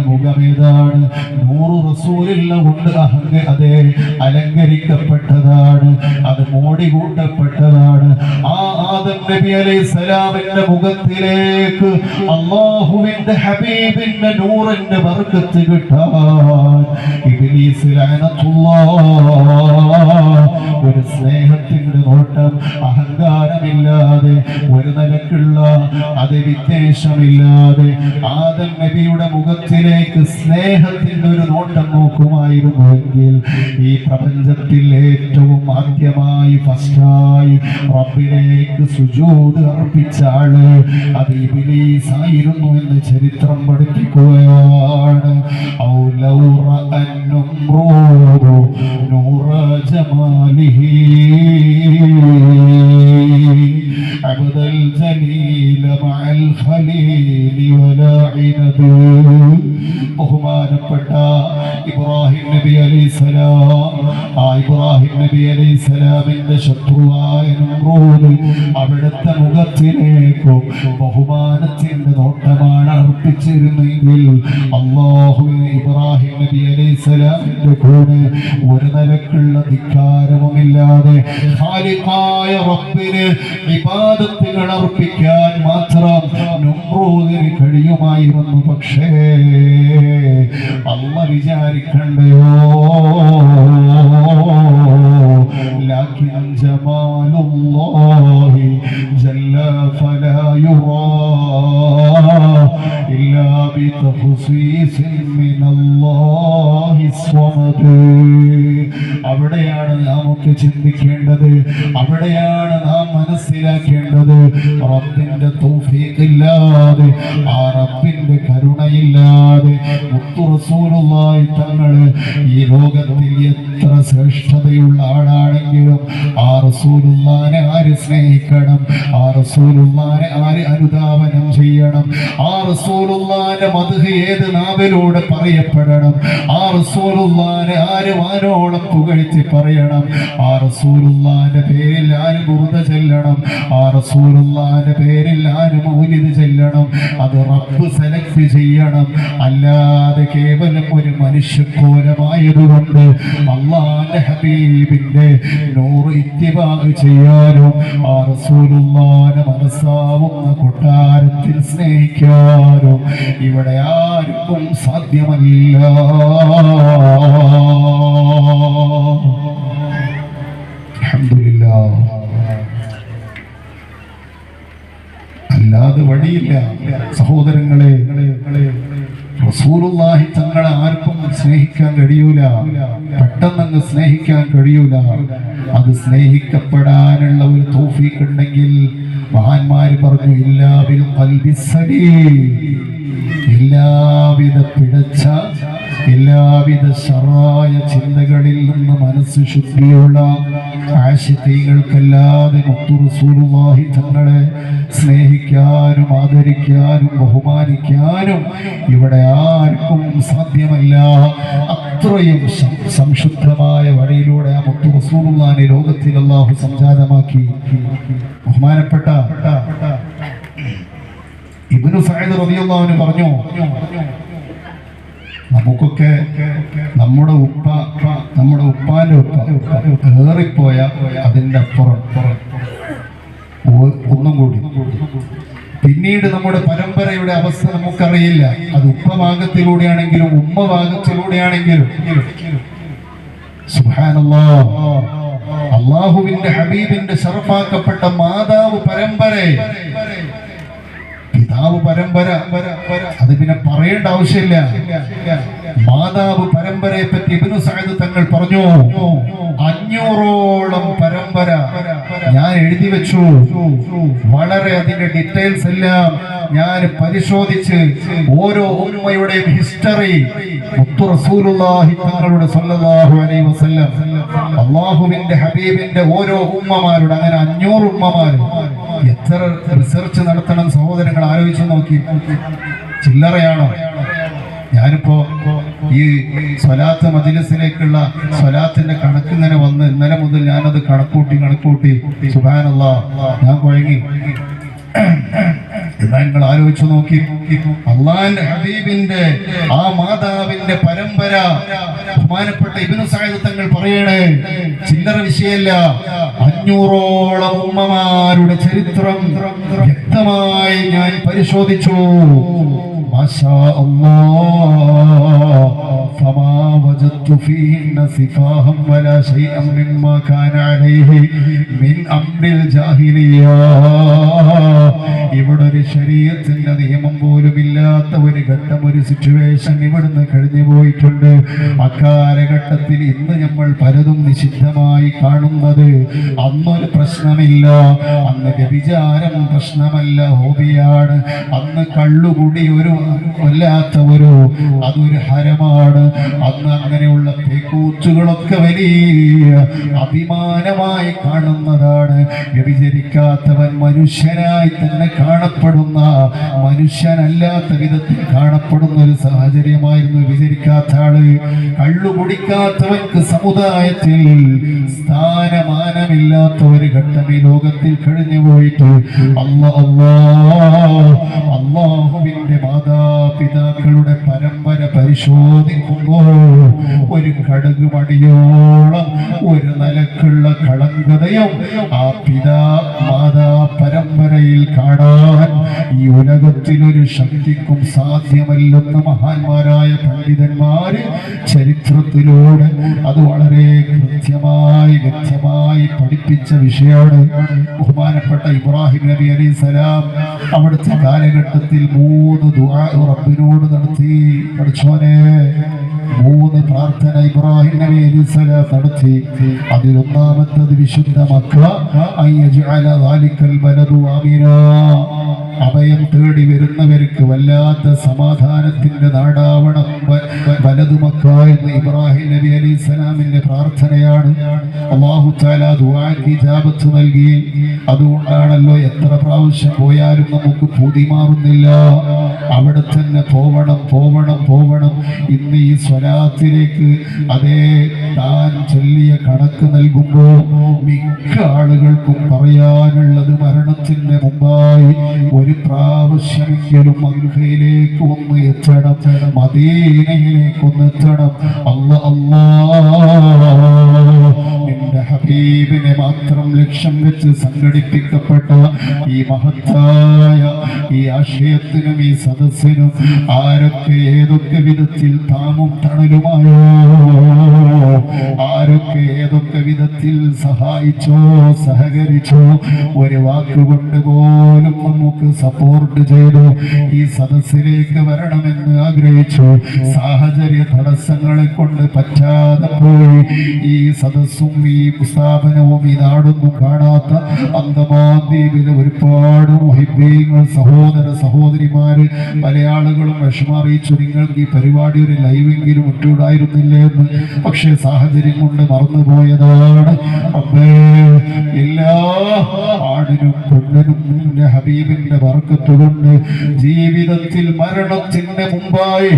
നബിയുടെ മുഖം ഏതാണ് നൂറ് റസൂലുള്ള ഉണ്ട് അഹങ്ക അതെ. അലങ്കരിക്കപ്പെട്ടതാണ്. അത് മോടി കൂട്ടപ്പെട്ടതാണ്. ആ ആദം നബി അലൈഹി സ്വലാമിന്റെ മുഖത്തിലേക്ക് അള്ളാഹുവിന്റെ ഹബീബിന്റെ നൂറിന്റെ ബർക്കത്ത് കിട്ടാൻ ഇബ്ലീസ് ഒരു സ്നേഹത്തിന്റെ നോട്ടം അഹങ്കാരമില്ലാതെ ഒരു നിലക്കുള്ള അത് വിദ്വേഷമില്ലാതെ ആദം നബിയുടെ മുഖത്തിലേക്ക് സ്നേഹത്തിന്റെ ഒരു നോട്ടം നോക്കുമായിരുന്നുവെങ്കിൽ ഈ പ്രപഞ്ചത്തിൽ ഏറ്റവും ആദ്യമായി ഫസ്റ്റായി റബ്ബിലേക്ക് സുജൂദ് അർപ്പിച്ച ആൾ അത് ഇബിലീസ് ആയിരുന്നു എന്ന് ചരിത്രം പഠിപ്പിക്കുകയാണ്. ഔ ലൗ റഅൻ ആ ഇബ്രാഹിം നബി അലൈഹിസ്സലാമിന്റെ ശത്രുവായ നമ്രൂദ് അവിടുത്തെ മുഖത്തിലേക്ക് ബഹുമാനത്തിന്റെ നോട്ടമാണ് അർപ്പിച്ചിരുന്നെങ്കിൽ അള്ളാഹുവിന് ഇബ്രാഹിം നബി അലൈഹിസ്സലാമിന്റെ കൂടെ ഒരു നിലക്കുള്ള ധിക്കാരവുമില്ലാതെ ഖാലിഖായ റബ്ബിന് ഇബാദത്തുകൾ അർപ്പിക്കാൻ മാത്രം നമ്രൂദിന് കഴിയുമായിരുന്നു. പക്ഷേ അമ്മ വിചാരിക്കണ്ടയോ? لكن جمال الله جل فلا يرى إلا بتخصيص من الله الصمد അവിടെയാണ് നമുക്ക് ചിന്തിക്കേണ്ടത് അവിടെയാണ് നാം മനസ്സിലാക്കേണ്ടത്. റബ്ബിന്റെ തൗഫീഖില്ലാതെ ആ റബ്ബിന്റെ കരുണയില്ലാതെ റസൂലുള്ളാഹി തങ്ങൾ ഈ ലോകത്തിൽ എത്ര ശ്രേഷ്ഠതയുള്ള ആളാണെങ്കിലും ആ റസൂലുള്ളാനെ ആര് സ്നേഹിക്കണം? ആ റസൂലുള്ളാനെ ആര് അനുധാവനം ചെയ്യണം? ആ റസൂലുള്ളാന്റെ മധു ഏത് നാവിലൂടെ പറയപ്പെടണം? ആ റസൂലുള്ളാനെ ആര് വാനോളം പുകഴ്ത്തി പറയണം? ആ റസൂലുള്ളാന്റെ പേരിൽ ആര് ബുറുത ചെല്ലണം? ആ റസൂലുള്ളാന്റെ പേരിൽ ആര് മൗലിദ് ചെല്ലണം? അത് റബ്ബ് സെലക്ട് ചെയ്യണം. അല്ലാതെ കേവലം ഒരു മനുഷ്യക്കോലമായതുകൊണ്ട് അള്ളാന്റെ ഹബീബിന്റെ നൂറ് ഇത്തിവാഗ് ചെയ്യാനും ആ റസൂലുള്ളാനെ മനസ്സാവുന്ന കൊട്ടാരത്തിൽ സ്നേഹിക്കാനും ഇവിടെ ആർക്കും സാധ്യമല്ല. അല്ലാതെ വഴിയില്ല. സഹോദരങ്ങളെ റസൂലുള്ളാഹി തങ്ങളെ ആർക്കും സ്നേഹിക്കാൻ കഴിയൂല. പെട്ടെന്നങ്ങ് സ്നേഹിക്കാൻ കഴിയൂല. അത് സ്നേഹിക്കപ്പെടാനുള്ള ഒരു തൗഫീഖ് ഉണ്ടെങ്കിൽ മഹാന്മാര് പറഞ്ഞു എല്ലാവരും എല്ലാവിധ പിഴച്ച എല്ലാവിധ സറായ ചിന്തകളിൽ നിന്ന് മനസ്സ് ശുദ്ധിയുള്ള ആശയങ്ങൾക്കല്ലാതെ മുത്തുറുസൂറുമായി തങ്ങളെ സ്നേഹിക്കാനും ആദരിക്കാനും ബഹുമാനിക്കാനും ഇവിടെ ആർക്കും സാധ്യമല്ല. അത്രയും സംശുദ്ധമായ വഴിയിലൂടെ ആ മുത്തു റസൂലുള്ളാഹിനെ ലോകത്തിൽ അള്ളാഹു സംജാതമാക്കി. ബഹുമാനപ്പെട്ട ഇബ്നു റളിയല്ലാഹു പറഞ്ഞു നമുക്കൊക്കെ നമ്മുടെ ഉപ്പ നമ്മുടെ ഉപ്പാന്റെ ഉപ്പ ഏറിപ്പോയ അതിന്റെ അപ്പുറം ഒന്നും കൂടി. പിന്നീട് നമ്മുടെ പരമ്പരയുടെ അവസ്ഥ നമുക്കറിയില്ല. അത് ഉപ്പ ഭാഗത്തിലൂടെയാണെങ്കിലും ഉമ്മ ഭാഗത്തിലൂടെയാണെങ്കിലും. അള്ളാഹുവിന്റെ ഹബീബിന്റെ ഷറഫാക്കപ്പെട്ട മാതാവ് പരമ്പര പിതാവ് പരമ്പര. അത് പിന്നെ പറയേണ്ട ആവശ്യമില്ല. മാതാവ് പരമ്പരയെ പറ്റി ഇബ്നു സഅദ് തങ്ങൾ പറഞ്ഞു അഞ്ഞൂറോളം പരമ്പര ഞാൻ എഴുതി വെച്ചു. വളരെ അതിന്റെ ഡീറ്റെയിൽസ് എല്ലാം ഞാൻ പരിശോധിച്ച് ഓരോ ഉമ്മയുടെയും ഹിസ്റ്ററി അള്ളാഹുവിന്റെ ഹബീബിന്റെ ഓരോ ഉമ്മമാരുടെ അങ്ങനെ അഞ്ഞൂറ് ഉമ്മമാർ എത്ര റിസർച്ച് നടത്തണം സഹോദരങ്ങൾ ആലോചിച്ച് നോക്കി. ചില്ലറയാണോ? ഞാനിപ്പോ ഈ സ്വലാത്ത് മജിലിസിലേക്കുള്ള സ്വലാത്തിന്റെ കണക്ക് ഇങ്ങനെ വന്ന് ഇന്നലെ മുതൽ ഞാനത് കണക്കൂട്ടി കണക്കൂട്ടി. സുബാനല്ല ഞാൻ കുഴങ്ങി. എന്നാ നിങ്ങൾ ആലോചിച്ചു നോക്കി. അള്ളാന്റെ ഹബീബിന്റെ ആ മാതാവിന്റെ പരമ്പര ബഹുമാനപ്പെട്ട ഇബിനു സാഹിദ് തങ്ങൾ പറയണേ ചില്ലറ വിഷയമല്ല അഞ്ഞൂറോളം ഉമ്മമാരുടെ ചരിത്രം വ്യക്തമായി ഞാൻ പരിശോധിച്ചു. മാഷാ അല്ലാഹ് فما وجدت فيهن سفاها ولا شيئا مما كان عليه من أمر الجاهلية ഇവിടെ ഒരു ശരീരത്തിന്റെ നിയമം പോലും ഇല്ലാത്ത ഒരു ഘട്ടം ഒരു സിറ്റുവേഷൻ ഇവിടുന്ന് കഴിഞ്ഞു പോയിട്ടുണ്ട് അക്കാലഘട്ടത്തിൽ ഇന്ന് നമ്മൾ പലതും നിഷിദ്ധമായി കാണുന്നത് അന്നൊരു പ്രശ്നമില്ല അന്ന് വ്യഭിചാരം പ്രശ്നമല്ല ഹോബിയാണ് അന്ന് കള്ളുകുടി ഒരു വല്ലാത്ത ഒരു അതൊരു ഹരമാണ് അന്ന് അങ്ങനെയുള്ള തേക്കൂച്ചുകളൊക്കെ വലിയ അഭിമാനമായി കാണുന്നതാണ്. വ്യഭിചരിക്കാത്തവൻ മനുഷ്യനായി തന്നെ കാണപ്പെടുന്ന മനുഷ്യനല്ലാത്ത വിധത്തിൽ കാണപ്പെടുന്ന ഒരു സാഹചര്യമായിരുന്നു വ്യഭിചരിക്കാത്ത ആൾ. കള്ളു കുടിക്കാത്തവൻക്ക് സമുദായത്തിൽ സ്ഥാനമാനമില്ലാത്ത ഒരു ഘട്ടം ഈ ലോകത്തിൽ കഴിഞ്ഞു പോയിട്ട്. അല്ല മാതാപിതാക്കളുടെ പരമ്പര ഒരു കടുക് മടിയോളം ഒരു നിലക്കുള്ള കളങ്കതയും ആ പിതാ മാതാ പരമ്പരയിൽ കാണാൻ ഈ ഉലകത്തിനൊരു ശക്തിക്കും സാധ്യമല്ലെന്ന് മഹാന്മാരായ പണ്ഡിതന്മാര് ചരിത്രത്തിലൂടെ അത് വളരെ കൃത്യമായി വ്യക്തമായി പഠിപ്പിച്ച വിഷയമാണ്. ബഹുമാനപ്പെട്ട ഇബ്രാഹിം നബി അലൈഹി സലാം അവിടുത്തെ കാലഘട്ടത്തിൽ മൂന്ന് ദുആ റബ്ബിനോട് നടത്തി. പഠിച്ചോനെ മൂന്ന് പ്രാർത്ഥന ഇബ്രാഹിം നബി നടത്തി. അതിൽ ഒന്നാമത്തത് വിശുദ്ധ മക്ക. അയ്യജ്അല ദാലിക്കൽ ബലദു ആമിനാ. അഭയം തേടി വരുന്നവർക്ക് വല്ലാത്ത സമാധാനത്തിന്റെ നാടാവണം. വലതുമക്ക എന്ന് ഇബ്രാഹിം നബി അലി സ്വലാമിന്റെ പ്രാർത്ഥനയാണ്. അള്ളാഹു ഇജാബത്ത് നൽകി. അതുകൊണ്ടാണല്ലോ എത്ര പ്രാവശ്യം പോയാലും നമുക്ക് പൂതി മാറുന്നില്ല. അവിടെ തന്നെ പോവണം പോവണം പോവണം. ഇന്ന് ഈ സ്വലാത്തിലേക്ക് അതേ താൻ ചൊല്ലിയ കണക്ക് നൽകുമ്പോൾ മിക്ക ആളുകൾക്കും പറയാനുള്ളത് മരണത്തിന്റെ മുമ്പായി ഒരു പ്രാവശ്യമെങ്കിലും മക്കയിലേക്ക് ഒന്ന് എത്തണം മദീനയിലേക്ക് ഒന്ന് എത്തണം. അല്ല അല്ലാ. ഹബീബിനെ മാത്രം ലക്ഷ്യം വെച്ച് സംഘടിപ്പിക്കപ്പെട്ട ഈ മഹത്തായ ഈ ആശയത്തിനും ഈ സദസ്സിനും ആരൊക്കെ ഏതൊക്കെ വിധത്തിൽ താമും തണലുമായോ? ആരൊക്കെ ഏതൊക്കെ വിധത്തിൽ സഹായിച്ചോ സഹകരിച്ചോ? ഒരു വാക്കുകൊണ്ട് പോലും നമുക്ക് സപ്പോർട്ട് ചെയ്തു ഈ സദസ്സിലേക്ക് വരണമെന്ന് ആഗ്രഹിച്ചു. സാഹചര്യ തടസ്സങ്ങളെ കൊണ്ട് പറ്റാതെ പോയി ഈ സദസ്സും ഈ സ്ഥാപനവും ഈ നാടൊന്നും കാണാത്ത അന്തമാൻ ദ്വീപിലെ ഒരുപാട് മുഹിബീങ്ങൾ സഹോദര സഹോദരിമാര് പല ആളുകളും വിഷമം നിങ്ങൾക്ക് ഈ പരിപാടി ഒരു ലൈവെങ്കിലും ഇട്ടുകൂടായിരുന്നില്ലേ എന്ന്. പക്ഷേ സാഹചര്യം കൊണ്ട് മറന്നുപോയതാണ്. അമ്മേ എല്ലാ ആടിനും പെണ്ണിനും നിന്റെ ഹബീബിന്റെ വർക്കത്തുകൊണ്ട് ജീവിതത്തിൽ മരണത്തിന്റെ മുമ്പായി